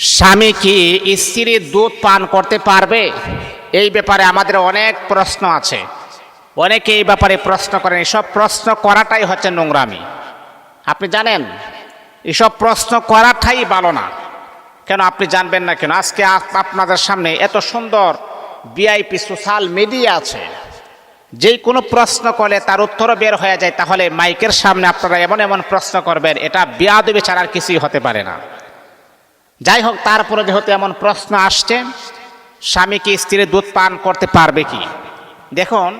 স্বামী কি স্ত্রীর দুধ পান করতে পারবে? এই ব্যাপারে আমাদের অনেক প্রশ্ন আছে। অনেকে এই ব্যাপারে প্রশ্ন করেন, এসব প্রশ্ন করাটাই হচ্ছে নোংরামি। আপনি জানেন, এসব প্রশ্ন করাটাই ভালো না। কেন আপনি জানবেন না কেন? আজকে আপ- আপনাদের সামনে এত সুন্দর বিআইপি সোশ্যাল মিডিয়া আছে। যেই কোনো প্রশ্ন করলে তার উত্তরও বের হয়ে যায়, তাহলে মাইকের সামনে আপনারা এমন এমন প্রশ্ন করবেন, এটা বিয়াদবি ছাড়ার কিছুই হতে পারে না। যাই হোক তারপরে যেহেতু এমন প্রশ্ন আসছে, স্বামী কি স্ত্রীর দুধ পান করতে পারবে কি? দেখুন,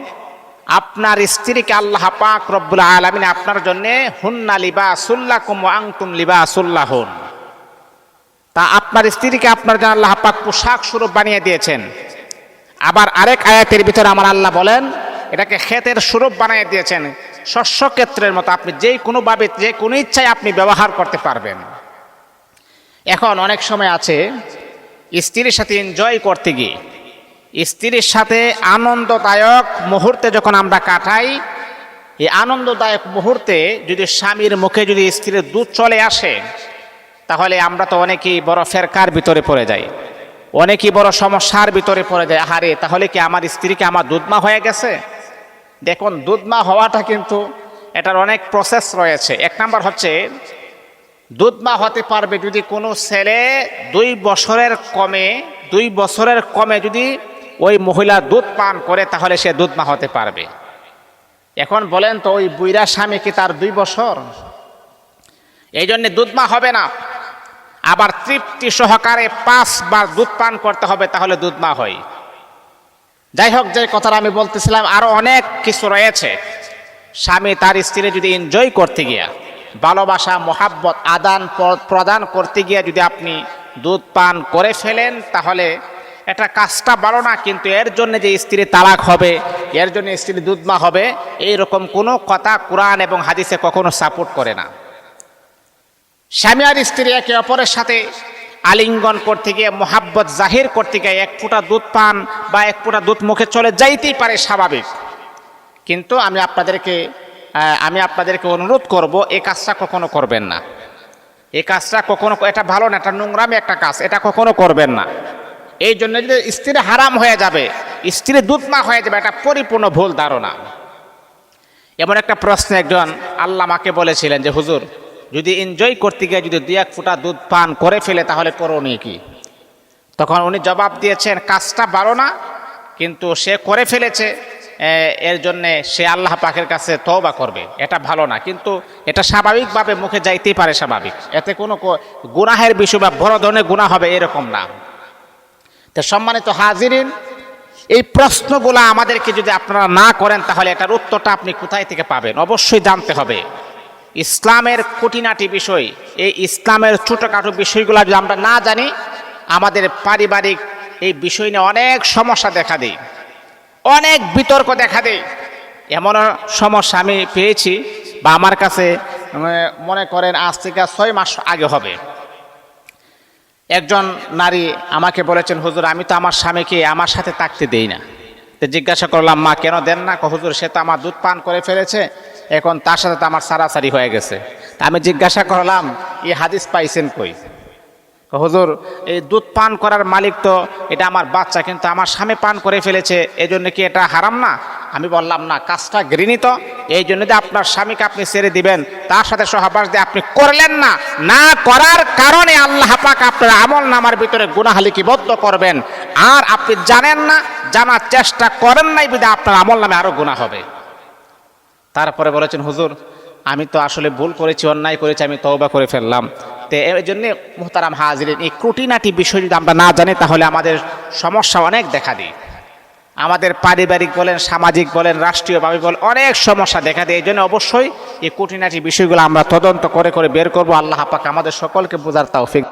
আপনার স্ত্রীকে আল্লাহ পাক রব্বুল আলমিন আপনার জন্য হুন্না লিবা সুল্লাহ কুম আংতুম লিবা সুল্লাহন তা আপনার স্ত্রীকে আপনার জন্য আল্লাহ পাক পোশাক স্বরূপ বানিয়ে দিয়েছেন। আবার আরেক আয়াতের ভিতরে আমার আল্লাহ বলেন, এটাকে ক্ষেতের স্বরূপ বানিয়ে দিয়েছেন। শস্য ক্ষেত্রের মতো আপনি যেই কোনোভাবে যে কোনো ইচ্ছায় আপনি ব্যবহার করতে পারবেন। এখন অনেক সময় আছে, স্ত্রীর সাথে এনজয় করতে গিয়ে, স্ত্রীর সাথে আনন্দদায়ক মুহূর্তে যখন আমরা কাটাই, এই আনন্দদায়ক মুহূর্তে যদি স্বামীর মুখে যদি স্ত্রীর দুধ চলে আসে, তাহলে আমরা তো অনেকেই বড় ফেরকার ভিতরে পড়ে যাই, অনেকেই বড় সমস্যার ভিতরে পড়ে যায় আহারে, তাহলে কি আমার স্ত্রীকে আমার দুধমা হয়ে গেছে? দেখুন, দুধমা হওয়াটা কিন্তু এটার অনেক প্রসেস রয়েছে। এক নাম্বার হচ্ছে দুধমা হতে পারবে যদি কোনো ছেলে দুই বছরের কমে, দুই বছরের কমে যদি ওই মহিলা দুধ পান করে, তাহলে সে দুধমা হতে পারবে। এখন বলেন তো, ওই বুইরা স্বামী কি তার দুই বছর? এই জন্যে দুধমা হবে না। আবার তৃপ্তি সহকারে পাঁচবার দুধ পান করতে হবে, তাহলে দুধমা হয়। যাই হোক, যে কথাটা আমি বলতেছিলাম, আরও অনেক কিছু রয়েছে। স্বামী তার স্ত্রী যদি এনজয় করতে গিয়া ভালোবাসা, মোহাব্বত আদান প্রদান করতে গিয়ে যদি আপনি দুধ পান করে ফেলেন, তাহলে এটা কাজটা ভালো না, কিন্তু এর জন্য যে স্ত্রী তালাক হবে, এর জন্য স্ত্রী দুধমা হবে, এইরকম কোনো কথা কোরআন এবং হাদিসে কখনো সাপোর্ট করে না। স্বামী আর স্ত্রী একে অপরের সাথে আলিঙ্গন করতে গিয়ে, মোহাব্বত জাহির করতে গিয়ে এক ফুটা দুধ পান বা এক ফোঁটা দুধ মুখে চলে যাইতেই পারে স্বাভাবিক। কিন্তু আমি আপনাদেরকে আমি আপনাদেরকে অনুরোধ করব এই কাজটা কখনো করবেন না। এই কাজটা কখনো, এটা ভালো না, এটা নোংরামি একটা কাজ, এটা কখনো করবেন না। এই জন্য যদি স্ত্রী হারাম হয়ে যাবে, স্ত্রী দুধ না হয়ে যাবে, এটা পরিপূর্ণ ভুল ধারণা। এমন একটা প্রশ্ন একজন আল্লামাকে বলেছিলেন যে, হুজুর, যদি এনজয় করতে গিয়ে যদি দু এক ফুটা দুধ পান করে ফেলে, তাহলে করণীয় কি? তখন উনি জবাব দিয়েছেন, কাজটা ভালো না, কিন্তু সে করে ফেলেছে। এর জন্যে সে আল্লাহ পাকের কাছে তওবা করবে। এটা ভালো না, কিন্তু এটা স্বাভাবিকভাবে মুখে যাইতেই পারে স্বাভাবিক। এতে কোনো গুনাহের বিষয় বা বড় ধরনের গুনাহ হবে এরকম না। তো সম্মানিত হাজিরিন, এই প্রশ্নগুলো আমাদেরকে যদি আপনারা না করেন, তাহলে এটার উত্তরটা আপনি কোথায় থেকে পাবেন? অবশ্যই জানতে হবে। ইসলামের খুঁটিনাটি বিষয়, এই ইসলামের ছোটোখাটো বিষয়গুলো যদি আমরা না জানি, আমাদের পারিবারিক এই বিষয় নিয়ে অনেক সমস্যা দেখা দেয়। অনেক বিতর্ক দেখা দেয়। এমন সমস্যা আমি পেয়েছি বা আমার কাছে মনে করেন আজ থেকে ছয় মাস আগে হবে। একজন নারী আমাকে বলেছেন, হুজুর, আমি তো আমার স্বামীকে আমার সাথে থাকতে দেই না। তো জিজ্ঞাসা করলাম, মা, কেন দেন না? হুজুর, সে তো আমার দুধ পান করে ফেলেছে, এখন তার সাথে তো আমার সারাসারি হয়ে গেছে। আমি জিজ্ঞাসা করলাম, এই হাদিস পাইছেন কই? হুজুর, এই দুধ পান করার মালিক তো, এটা আমার বাচ্চা, কিন্তু আমার স্বামী পান করে ফেলেছে এই জন্য কি এটা হারাম না? আমি বললাম, না, কাজটা ঘৃণিত, এই জন্য যে আপনার স্বামীকে আপনি ছেড়ে দিবেন, তার সাথে সহবাস দিয়ে আপনি করলেন না না করার কারণে আল্লাহ পাক আপনার আমল নামার ভিতরে গুনাহালিকিবদ্ধ করবেন, আর আপনি জানেন না, জানার চেষ্টা করেন নাই বিধে আপনার আমল নামে আরও গুণা হবে। তারপরে বলেছেন, হুজুর আমি তো আসলে ভুল করেছি, অন্যায় করেছি, আমি তওবা করে ফেললাম। তো এই জন্যে মোহতারাম হাজিরিন, এই ক্রুটিনাটি বিষয় যদি আমরা না জানি, তাহলে আমাদের সমস্যা অনেক দেখা দিই আমাদের পারিবারিক বলেন, সামাজিক বলেন, রাষ্ট্রীয়ভাবে বলেন, অনেক সমস্যা দেখা দেয়। এই জন্য অবশ্যই এই কুটিনাটি বিষয়গুলো আমরা তদন্ত করে করে বের করব। আল্লাহ পাক আমাদের সকলকে বোঝার তৌফিক